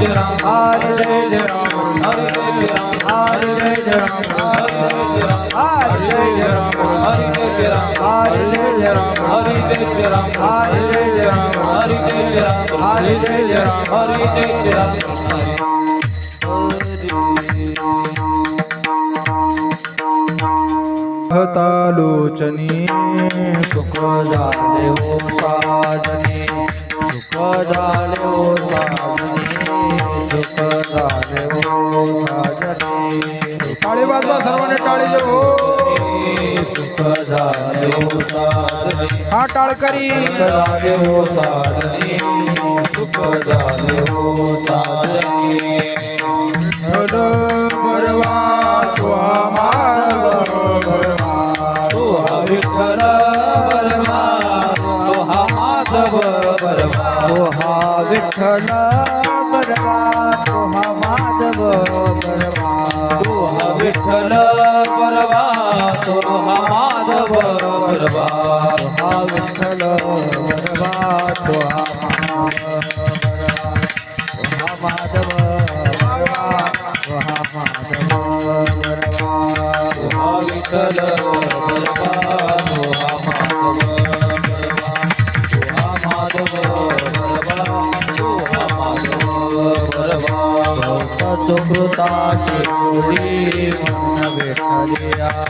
जय राम हरे जय राम हरे जय राम हरे जय राम हरे जय राम हरे जय राम हरे जय राम हरे जय राम हरे जय राम हरे जय राम हरे जय राम हरे जय राम हरे जय राम हतालोचनी सुख झाले हो साजनी सुख झाले सुख झाले हो हा टाळकरी. झाले हो सुख झाले विठ्ठल बरवा तो बरवा तो विठ्ठल बरवा तो हा माधव बरवा तो हा विठ्ठल बरवा तो हा माधव बरवा तो हा विठ्ठल बरवा तो सुर माधव वरवा विठल वरवा माधव विठल भक्त कृता चिरोड़ी मन विठलिया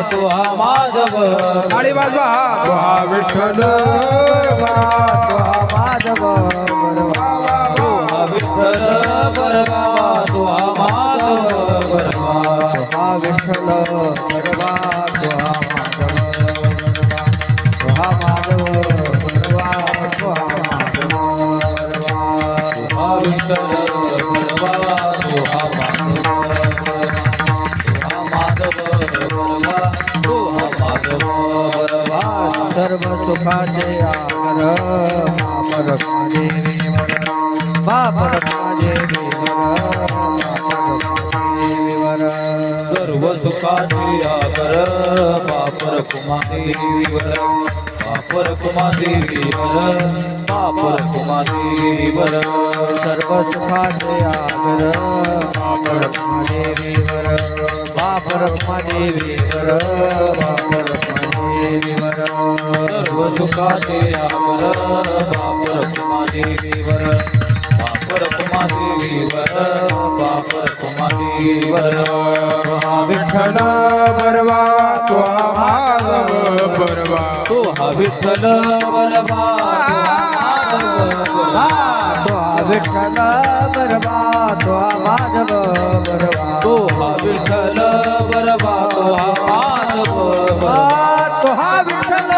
तुहा माधव आणि बाजवा तुहा विठ्ठल. तुहा माधव विठ्ठल. परवा तुहा माधव परवा विठ्ठल. परवा तुहा सर्व सुखाचे आकर मापर देवी वर मापर देवी वर सर्व सुखाचे आकर मापर कुमा देवी वर मापर कुमा देवी वर मापर कुमा देवी वर. सर्व सुखाचे आकर मापर कुमा देवी वर मापर कुमा देवी वर मापर सर्व सुखाचे देवीवर बाप कुमादेवीवर देवीवर बाप बापर कुमादेवीवर हा विठ्ठल बरवा तो माधव बरवा तो हा विठ्ठल बरवा तो हा विठ्ठल बरवा तो माधव बरवा तो हा विठ्ठल बरवा तो माधव बरवा तो हा विठ्ठल